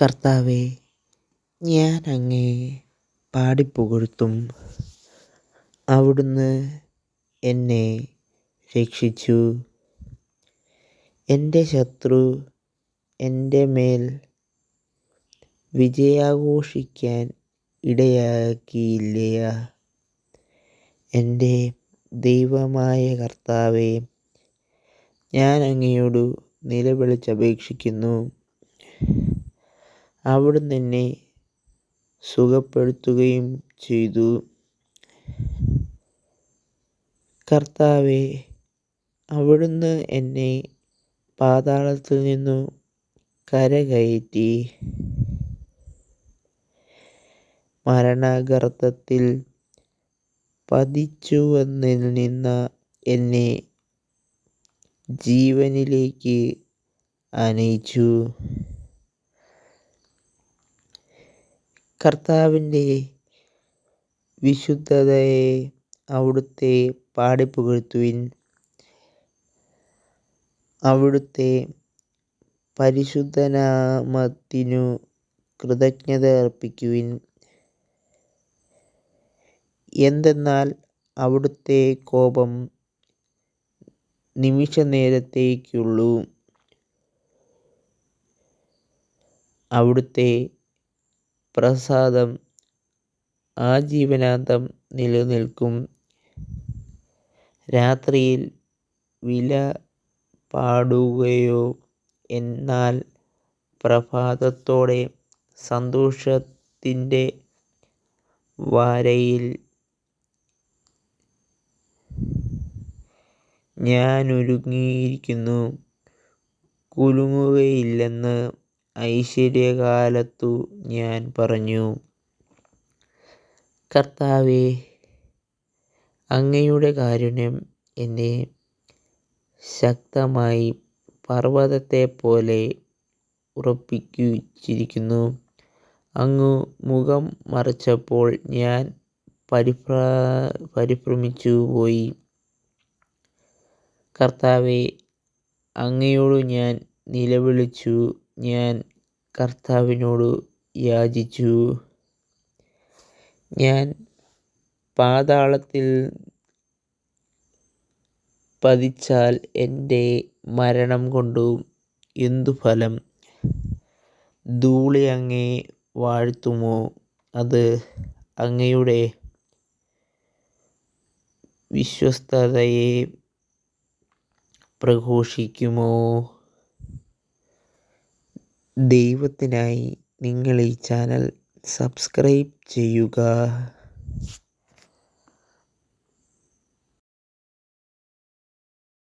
കർത്താവെ ഞാൻ അങ്ങയെ പാടിപ്പുകഴ്ത്തും അവിടുന്ന് എന്നെ രക്ഷിച്ചു. എന്റെ ശത്രു എന്റെ മേൽ വിജയാഘോഷിക്കാൻ ഇടയാക്കിയില്ല എന്റെ ദൈവമായ കർത്താവെ ഞാൻ അങ്ങയോട് നിലവിളിച്ചപേക്ഷിക്കുന്നു. അവിടുന്ന് എന്നെ സുഖപ്പെടുത്തുകയും ചെയ്തു. കർത്താവെ അവിടുന്ന് എന്നെ പാതാളത്തിൽ നിന്നു കരകയറ്റി. മരണഗർത്തത്തിൽ പതിച്ചുവെന്നിൽ നിന്ന എന്നെ ജീവനിലേക്ക് അനയിച്ചു. കർത്താവിന്റെ വിശുദ്ധതയെ അവിടുത്തെ പാടിപ്പുകഴ്ത്തുവിൻ. അവിടുത്തെ പരിശുദ്ധനാമത്തിനു കൃതജ്ഞത അർപ്പിക്കുവിൻ. എന്തെന്നാൽ അവിടുത്തെ കോപം നിമിഷ നേരത്തേക്കുള്ളൂ അവിടുത്തെ പ്രസാദം ആ ആജീവനാന്തം നിലനിൽക്കും. രാത്രിയിൽ വില പാടുകയോ എന്നാൽ പ്രഭാതത്തോടെ സന്തോഷത്തിന്റെ വാരയിൽ ഞാനൊരുങ്ങിയിരിക്കുന്നു. കുലുങ്ങുകയില്ലെന്ന് ഐശ്വര്യകാലത്തു ഞാൻ പറഞ്ഞു കർത്താവെ അങ്ങയുടെ കാരുണ്യം എന്നെ ശക്തമായി പർവതത്തെപ്പോലെ ഉറപ്പിച്ചിരിക്കുന്നു അങ്ങ് മുഖം മറച്ചപ്പോൾ ഞാൻ പരിഭ്രാ പരിഭ്രമിച്ചു പോയി. കർത്താവെ അങ്ങയോട് ഞാൻ നിലവിളിച്ചു ഞാൻ കർത്താവിനോട് യാചിച്ചു. ഞാൻ പാതാളത്തിൽ പതിച്ചാൽ എന്റെ മരണം കൊണ്ടു എന്തു ഫലം? ധൂളി അങ്ങേ വാഴ്ത്തുമോ? അത് അങ്ങയുടെ വിശ്വസ്തതയെ പ്രഘോഷിക്കുമോ? ദൈവത്തിനായി നിങ്ങൾ ഈ ചാനൽ സബ്സ്ക്രൈബ് ചെയ്യുക.